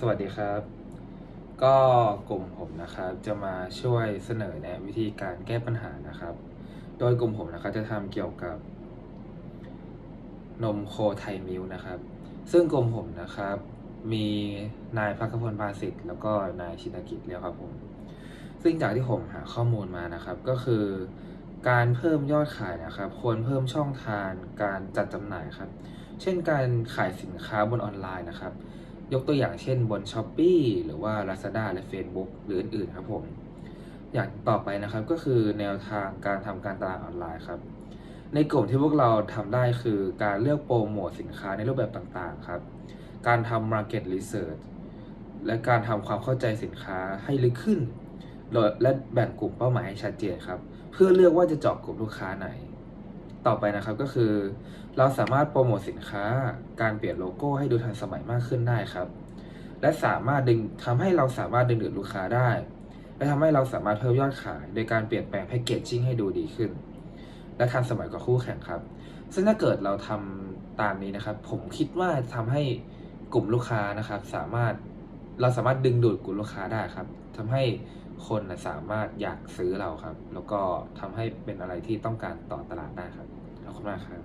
สวัสดีครับ ก็กลุ่มผมนะครับจะมาช่วยเสนอแนะวิธีการแก้ปัญหานะครับ โดยกลุ่มผมนะครับจะทำเกี่ยวกับ นมโคไทยมิลนะครับ ซึ่งกลุ่มผมนะครับ มีนายพักพลภาสิทธิ์แล้วก็นายชินกิจเรียวครับผมซึ่งจากที่ผมหาข้อมูลมานะครับก็คือการเพิ่มยอดขายนะครับ ควรเพิ่มช่องทางการจัดจำหน่ายครับ เช่นการขายสินค้าบนออนไลน์นะครับ ยกตัวอย่างเช่นบน s h อ p e e หรือว่า Lazada และ Facebook หรืออื่นๆครับผม อย่างต่อไปนะครับก็คือแนวทางการทำการตลาดออนไลน์ครับ ในกลุ่มที่พวกเราทำได้คือการเลือกโปรโมทสินค้าในรูปแบบต่างๆครับ การทำ Market Research และการทำความเข้าใจสินค้าให้ลึกขึ้น และแบ่งกลุ่มเป้าหมายให้ชัดเจนครับ เพื่อเลือกว่าจะเจาะกลุ่มลูกค้าไหน ต่อไปนะครับก็คือ เราสามารถโปรโมทสินค้า การเปลี่ยนโลโก้ให้ดูทันสมัยมากขึ้นได้ครับ และสามารถดึงทำให้เราสามารถดึงดูดลูกค้าได้ และทำให้เราสามารถเพิ่มยอดขาย โดยการเปลี่ยนแปลงแพคเกจจิ้งให้ดูดีขึ้น และทันสมัยกว่าคู่แข่งครับ ซึ่งถ้าเกิดเราทำตามนี้นะครับ ผมคิดว่าทำให้กลุ่มลูกค้านะครับ สามารถ เราสามารถดึงดูดกลุ่มลูกค้าได้ครับทำให้คนนะสามารถอยากซื้อเราครับ แล้วก็ทำให้เป็นอะไรที่ต้องการต่อตลาดได้ครับขอบคุณมากครับ